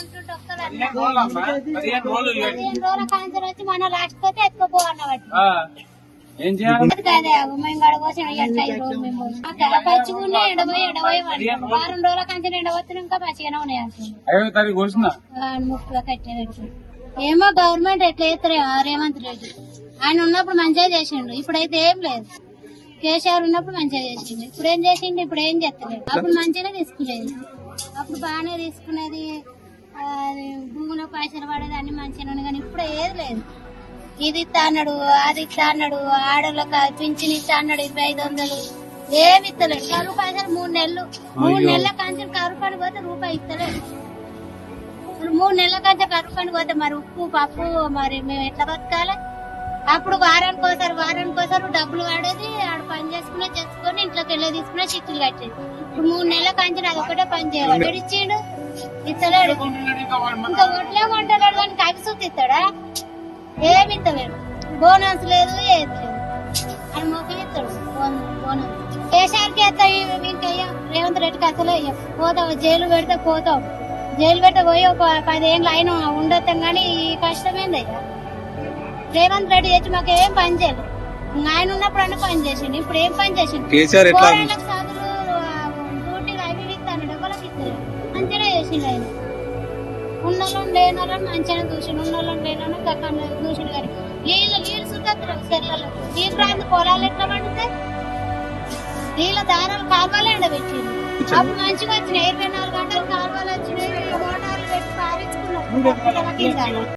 ఉంటుంటే ఒక్కరు పదిహేను రోజులు వచ్చి మన ఏం చేయాలి? మేము గడవసిన ఎట్లా ఈ రోజు మేము పచ్చిగుండే ఎండబోయి ఎండబోయి వారం రోజుల కంచెం ఎండబోతున్నా ఇంకా మంచిగానే ఉన్నాయి అంటుంది ఐదో తారీఖు వచ్చిన ముక్కులో కట్టేటట్టు. ఏమో గవర్నమెంట్ ఎట్లా చేస్తారు రేవంత్ రెడ్డి. ఆయన ఉన్నప్పుడు మంచిగా చేసిండు. ఇప్పుడైతే ఏం లేదు. కేసీఆర్ ఉన్నప్పుడు మంచిగా చేసిండు. ఇప్పుడు ఏం చేసిండు ఇప్పుడు ఏం చేస్తలేదు. అప్పుడు మంచిగానే తీసుకునేది. అప్పుడు బాగానే తీసుకునేది భూమిలో పైసలు పడేది అన్ని మంచిగా కానీ ఇప్పుడు ఏది లేదు. ఇది ఇస్తా అన్నాడు అది ఇస్తా అన్నాడు ఆడోళ్ళకి పింఛన్ ఇస్తా అన్నాడు ఇరవై ఐదు వందలు. ఏమి ఇస్తలేడు కరువు పైసలు మూడు నెలలు. మూడు నెలల కంచెం కరువు పని పోతే రూపాయి ఇప్పుడు మూడు నెలల కంటే కరువు పని పోతే మరి ఉప్పు పప్పు మరి మేము ఎట్లా బతకాలి? అప్పుడు వారానికి ఒకసారి వారానికి ఒకసారి డబ్బులు పడేది ఆడ పని చేసుకునే చేసుకొని ఇంట్లోకి వెళ్ళి తీసుకునే చిక్కులు కట్టేది. ఇప్పుడు మూడు నెలల కంచెం అది ఒకటే పని చేయాలి ఎవడు ఇచ్చిండు? ఇస్తలేడు. ఇంకా ఒట్లే కొంటలేడు కానీ కవిసూతి ఇస్తాడా? ఏమి ఇస్తలేడు బోనస్ లేదు ఏది లేదు. అని మొక్క ఇస్తాడు బోన- బోనస్ కేసీఆర్కి ఎత్తాయి ఇంకయ్యా రేవంత్ రెడ్డికి అసలు అయ్యా పోతావు జైలు పెడితే పోతావు. జైలు పెడితే పోయి ఒక పదేళ్ళు అయినా ఉండొద్దాం కానీ ఈ కష్టమేందయ్యా? రేవంత్ రెడ్డి తెచ్చి మాకు ఏం పని చేయలేదు. ఆయన ఉన్నప్పుడు అన్న పని చేసిండు. ఇప్పుడు ఏం పని చేసిండు? కేసీఆర్ ఎట్లా చదువులు ఆ, డ్యూటీలు అవి ఇవి ఇస్తాను డబ్బులకు ఇస్తారు మంచిగా చేసిండు ఆయన. ఉన్నోళ్ళని లేని వాళ్ళని మంచిగా చూసిండు. ఉన్నోళ్ళని లేని వాళ్ళని గక్కడ చూసిండు కానీ నీళ్ళు నీళ్ళు సుత్తరు చెర్లలో ఈ ప్రాంత పొలాలు ఎట్లా పండుతాయి? నీళ్ళ దారాలు కాలువలే ఎండబెట్టిండు. అప్పుడు మంచిగా వచ్చినాయి. ఇరవై నాలుగు గంటలు కాలువలు వచ్చినాయి. మోటార్లు పెట్టి పారించుకున్నాం